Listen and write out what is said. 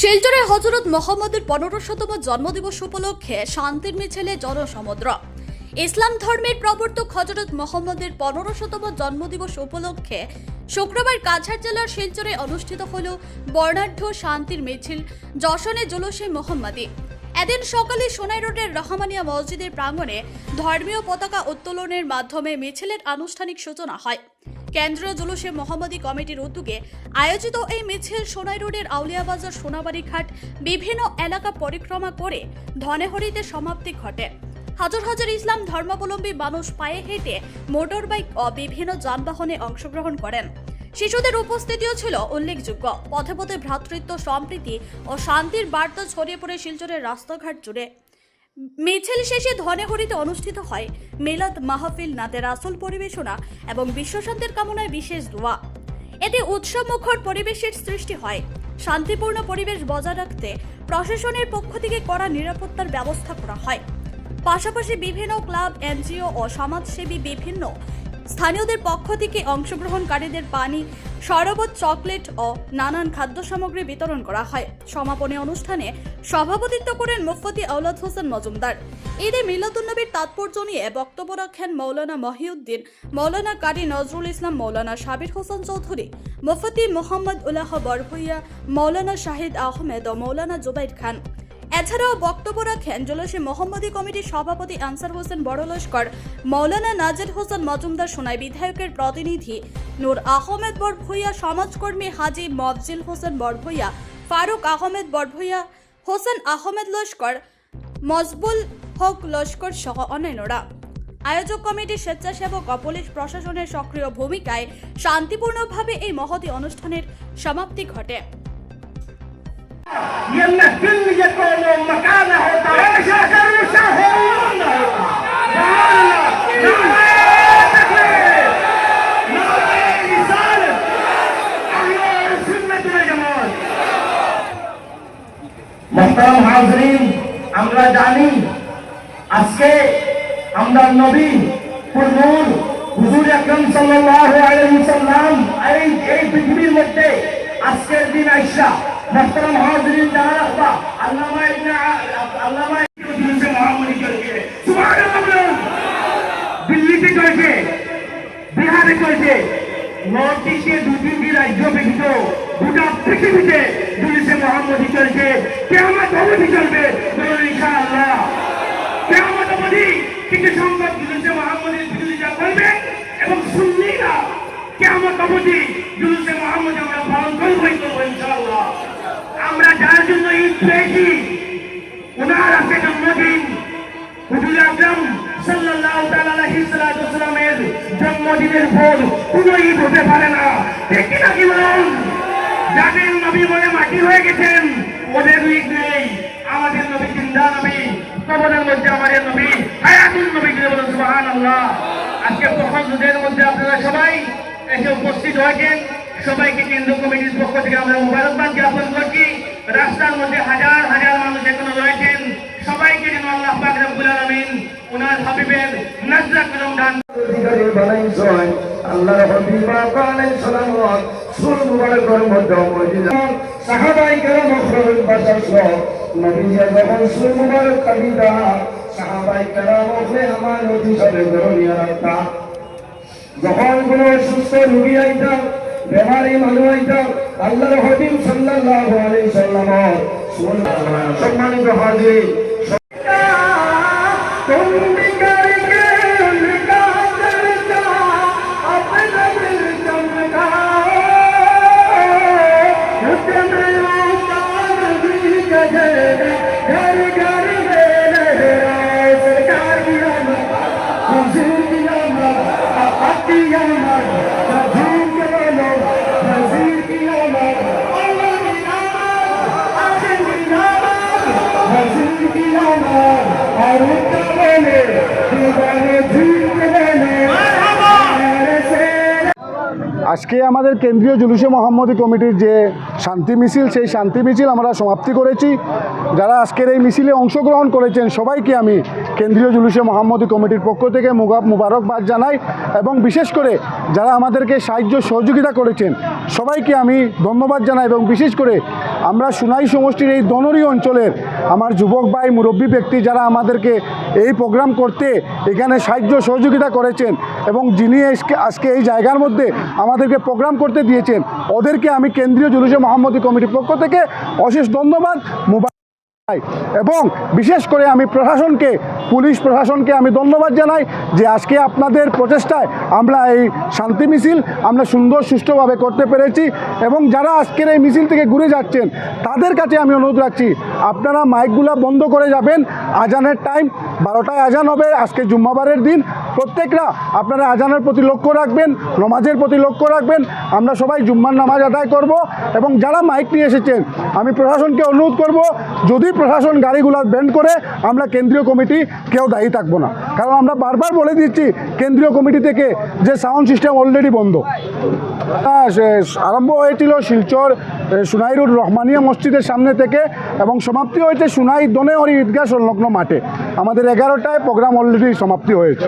শিলচরে হজরত মোহাম্মদের পনেরো শতম জন্মদিবস উপলক্ষে শান্তির মিছিলে জনসমুদ্র। ইসলাম ধর্মের প্রবর্তক হজরত মোহাম্মদের পনেরো শতম জন্মদিবস উপলক্ষে শুক্রবার কাছাড় জেলার শিলচরে অনুষ্ঠিত হল বর্ণাঢ্য শান্তির মিছিল যশনে জুলুসে মোহাম্মদী। এদিন সকালে সোনাই রোডের রহমানিয়া মসজিদের প্রাঙ্গণে ধর্মীয় পতাকা উত্তোলনের মাধ্যমে মিছিলের আনুষ্ঠানিক সূচনা হয়। কেন্দ্রীয় জুলুসে মোহাম্মদী কমিটির উদ্যোগে আয়োজিত এই মিছিল সোনাই রোডের আউলিয়াবাজার সোনাবাড়ি ঘাট বিভিন্ন এলাকা পরিক্রমা করে ধনেহরিতে সমাপ্তি ঘটে। হাজার হাজার ইসলাম ধর্মাবলম্বী মানুষ পায়ে হেঁটে মোটর বাইক ও বিভিন্ন যানবাহনে অংশগ্রহণ করেন। শিশুদের উপস্থিতিও ছিল উল্লেখযোগ্য। পথে পথে ভ্রাতৃত্ব, সম্প্রীতি ও শান্তির বার্তা ছড়িয়ে পড়ে শিলচরের রাস্তাঘাট জুড়ে। মিছিল শেষে ধনেহরিতে অনুষ্ঠিত হয় মিলাদ মাহফিল, নাতের আসল পরিবেশনা এবং বিশ্বশান্তির কামনায় বিশেষ দোয়া। এতে উৎসব মুখর পরিবেশের সৃষ্টি হয়। শান্তিপূর্ণ পরিবেশ বজায় রাখতে প্রশাসনের পক্ষ থেকে কড়া নিরাপত্তার ব্যবস্থা করা হয়। পাশাপাশি বিভিন্ন ক্লাব, এনজিও ও সমাজসেবী বিভিন্ন স্থানীয়দের পক্ষ থেকে অংশগ্রহণকারীদের পানি শরবত চকলেট ও নানান খাদ্য সামগ্রী বিতরণ করা হয়। সমাপনী অনুষ্ঠানে সভাপতিত্ব করেন মুফতি আউলাদ হোসেন মজুমদার। ঈদে মিলাদুন্নবীর তাৎপর্য নিয়ে বক্তব্য রাখেন মৌলানা মহিউদ্দিন, মৌলানা কারি নজরুল ইসলাম, মৌলানা সাবির হোসেন চৌধুরী, মুফতি মোহাম্মদ উল্লাহ বরভুইয়া, মৌলানা শাহিদ আহমেদ ও মৌলানা জুবাইর খান। এছাড়াও বক্তব্য রাখেন জলসী মোহাম্মদী কমিটির সভাপতি আনসার হোসেন বড়লস্কর, মৌলানা নাজের হোসেন মজুমদার সোনাই বিধায়কের প্রতিনিধি, নূর আহমেদ বরভুইয়া, সমাজকর্মী হাজি মফজিল হোসেন বরভুইয়া, ফারুক আহমেদ বরভুইয়া, হোসেন আহমেদ লস্কর, মজবুল হক লস্কর সহ অন্যান্যরা। আয়োজক কমিটির স্বেচ্ছাসেবক ও পুলিশ প্রশাসনের সক্রিয় ভূমিকায় শান্তিপূর্ণভাবে এই মহতী অনুষ্ঠানের সমাপ্তি ঘটে। ये महफिल को वो मकान होता है ऐसा करो ऐसा हो মোহতারাম হাজরিন আমরা জানি আজকে আমরা নবী হুজুর হুজুর আকরাম সাল্লাল্লাহু আলাইহি সাল্লাম এই এই পৃথিবীর মধ্যে আজকের দিন আইসা মোহতারাম হাজরিন যারা রাখবা আল্লামা ইবনে আ- আল্লামা ইবনে মুহাম্মদ চলছে সুবহানাল্লাহ বলুন। দিল্লিতে চলছে বিহারে চলছে নর্থ ইস্টে দু তিনটি রাজ্য ব্যতীত গোটা পৃথিবীতে পুলিশে মোহাম্মদী চলছে কেমন অবধি চলবে কেমন অবধি কিছু সংবাদ পুলিশে মোহাম্মদের বিরোধিতা করবে এবং সুন্নিরা কেমন অবধি জুলুসে মোহাম্মদ আমরা পালন করবই করব ইনশাআল্লাহ আমরা যার জন্য ঈদ পেয়েছি ওনার আছে জন্মদিন হুজুর আকরাম সাল্লাল্লাহু তাআলা আলাইহি জন্মদিনের পর কোনো ঈদ হতে পারে না। ঠিক কি নাকি বলুন? যাদের নবী বলে মাটি হয়ে গেছেন, ওদের ঈদ নেই। আমাদের নবী জিন্দা নবী, কবরের মধ্যে আমাদের নবী, হায়াতুল নবী দিয়ে বলুন, সুবহানাল্লাহ। আজকে প্রথম দুধের মধ্যে আপনারা সবাই এসে উপস্থিত হয়েছেন। সবাইকে কেন্দ্র কমিটির পক্ষ থেকে আমরা মুবারকবাদ জ্ঞাপন করছি। রাস্তার মধ্যে হাজার হাজার মানুষ এখনও রয়েছেন। সবাইকে যেন আল্লাহ পাক রব্বুল আলামিন ওনার হাবিবের নাজরাত করম দান সুর যখন কোন সুস্থ রোগী আইতাম, বেমারি মানুষ আইতাম আল্লাহর হবিব সাল্লাল্লাহু আলাইহি সাল্লাম সম্মানিত হাজির तुम আজকে আমাদের কেন্দ্রীয় জুলুসে মোহাম্মদী কমিটির যে শান্তি মিছিল, সেই শান্তি মিছিল আমরা সমাপ্তি করেছি। যারা আজকের এই মিছিলে অংশগ্রহণ করেছেন, সবাইকে আমি কেন্দ্রীয় জুলুসে মোহাম্মদী কমিটির পক্ষ থেকে মুবারকবাদ জানাই এবং বিশেষ করে যারা আমাদেরকে সাহায্য সহযোগিতা করেছেন, সবাইকে আমি ধন্যবাদ জানাই এবং বিশেষ করে আমরা সুনাই সমষ্টির এই দনরি অঞ্চলের আমার যুবক ভাই, মুরব্বী ব্যক্তি যারা আমাদেরকে এই প্রোগ্রাম করতে এখানে সাহায্য সহযোগিতা করেছেন এবং যিনি আজকে- এই জায়গার মধ্যে আমাদেরকে প্রোগ্রাম করতে দিয়েছেন, ওদেরকে আমি কেন্দ্রীয় জুলুসে মোহাম্মদী কমিটির পক্ষ থেকে অশেষ ধন্যবাদ মোবাইল। এবং বিশেষ করে আমি প্রশাসনকে, পুলিশ প্রশাসনকে আমি ধন্যবাদ জানাই যে আজকে আপনাদের প্রচেষ্টায় আমরা এই শান্তি মিছিল আমরা সুন্দর সুষ্ঠুভাবে করতে পেরেছি এবং যারা আজকের এই মিছিল থেকে ঘুরে যাচ্ছেন, তাদের কাছে আমি অনুরোধ রাখছি, আপনারা মাইকগুলো বন্ধ করে যাবেন। আজানের টাইম বারোটায় আজান হবে, আজকে জুম্মাবারের দিন। প্রত্যেকরা আপনারা আজানের প্রতি লক্ষ্য রাখবেন, নমাজের প্রতি লক্ষ্য রাখবেন। আমরা সবাই জুম্মার নামাজ আদায় করব এবং যারা মাইক নিয়ে এসেছেন, আমি প্রশাসনকে অনুরোধ করব, যদি প্রশাসন গাড়িগুলো ব্যান্ড করে, আমরা কেন্দ্রীয় কমিটি কেউ দায়ী থাকব না। কারণ আমরা বারবার বলে দিচ্ছি, কেন্দ্রীয় কমিটি থেকে যে সাউন্ড সিস্টেম অলরেডি বন্ধ। আরম্ভ হয়েছিল শিলচর সুনাইরুর রহমানিয়া মসজিদের সামনে থেকে এবং সমাপ্তি হয়েছে সুনাই দনেহরি ঈদগাহ সংলগ্ন মাঠে। আমাদের এগারোটায় প্রোগ্রাম অলরেডি সমাপ্তি হয়েছে।